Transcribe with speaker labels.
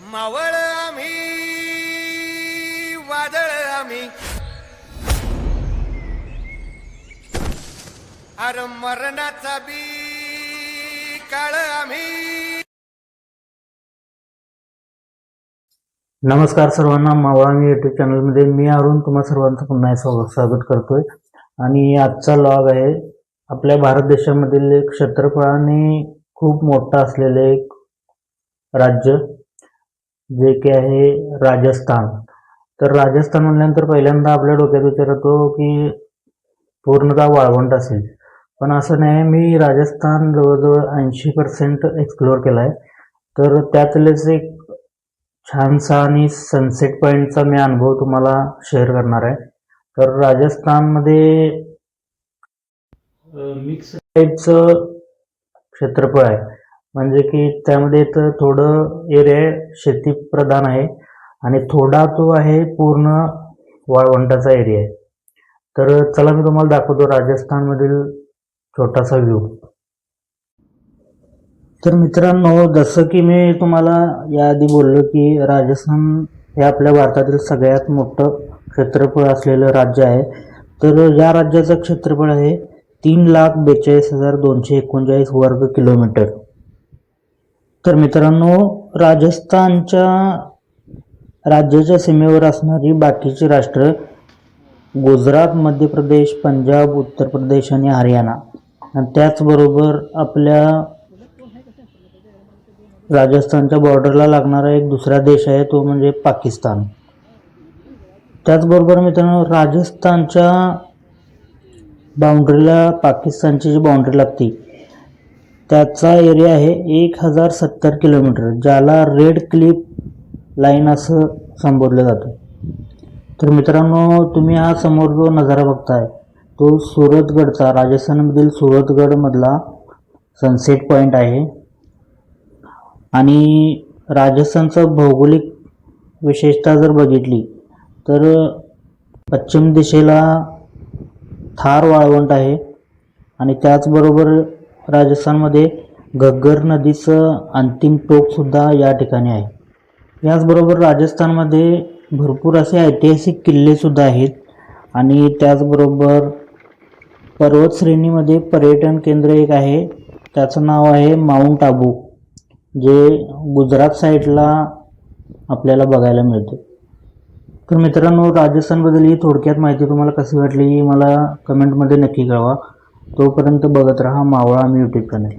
Speaker 1: मावळ आम्ही वादळ आम्ही. अर मरणाचा बी काळ आम्ही.
Speaker 2: नमस्कार सर्वांना मावळा मी युट्यूब चॅनलमध्ये मी अरुण तुम्हा सर्वांचं पुन्हा स्वागत स्वागत करतोय. आणि आजचा लॉग आहे आपल्या भारत देशामधील एक क्षेत्रफळाने खूप मोठं असलेलं एक राज्य. जे की आहे राजस्थान. तर राजस्थान म्हणल्यानंतर पहिल्यांदा आपल्या डोक्यात विचार येतो की पूर्णतः वाळवंट असेल. पण असं नाही मी राजस्थान जवळजवळ ऐंशी पर्सेंट एक्सप्लोअर केला आहे तर त्यातलेच एक छानसा आणि सनसेट पॉईंटचा मी अनुभव तुम्हाला शेअर करणार आहे. तर राजस्थानमध्ये मिक्स टाईपचं क्षेत्रफळ आहे. म्हणजे की त्यामध्ये तर थोडं एरिया शेतीप्रधान आहे. आणि थोडा तो आहे पूर्ण वाळवंटाचा एरिया आहे. तर चला मी तुम्हाला दाखवतो राजस्थानमधील छोटासा व्ह्यू तर मित्रांनो जसं की मी तुम्हाला याआधी बोललो की राजस्थान हे आपल्या भारतातील सगळ्यात मोठं क्षेत्रफळ असलेलं राज्य आहे. तर या राज्याचं क्षेत्रफळ आहे तीन लाख बेचाळीस हजार दोनशे एकोणचाळीस वर्ग किलोमीटर. तर मित्रांनो राजस्थानच्या राज्याच्या सीमेवर असणारी बाकीची राष्ट्र गुजरात मध्य प्रदेश पंजाब उत्तर प्रदेश आणि हरियाणा. आणि त्याचबरोबर आपल्या राजस्थानच्या बॉर्डरला लागणारा एक दुसरा देश आहे तो म्हणजे पाकिस्तान. त्याचबरोबर मित्रांनो राजस्थानच्या बाउंड्रीला पाकिस्तानची जी बाउंड्री लागते त्याचा एरिया आहे एक हजार सत्तर किलोमीटर ज्याला रेड क्लिप लाईन असं संबोधलं जातं. तर मित्रांनो तुम्ही हा समोर जो नजारा बघताय तो सुरतगडचा राजस्थानमधील सुरतगडमधला सनसेट पॉईंट आहे. आणि राजस्थानचं भौगोलिक विशेषता जर बघितली तर पश्चिम दिशेला थार वाळवंट आहे. आणि त्याचबरोबर राजस्थानमध्ये घग्गर नदीचं अंतिम टोकसुद्धा या ठिकाणी आहे. याचबरोबर राजस्थानमध्ये भरपूर असे ऐतिहासिक किल्लेसुद्धा आहेत आणि त्याचबरोबर पर्वत श्रेणीमध्ये पर्यटन केंद्र एक आहे. त्याचं नाव आहे माउंट आबू जे गुजरात साईडला आपल्याला बघायला मिळते. तर मित्रांनो राजस्थानबद्दल ही थोडक्यात माहिती तुम्हाला कशी वाटली मला कमेंटमध्ये नक्की कळवा. तोपर्यंत बघत राहा मावळा मी यूट्यूब चॅनल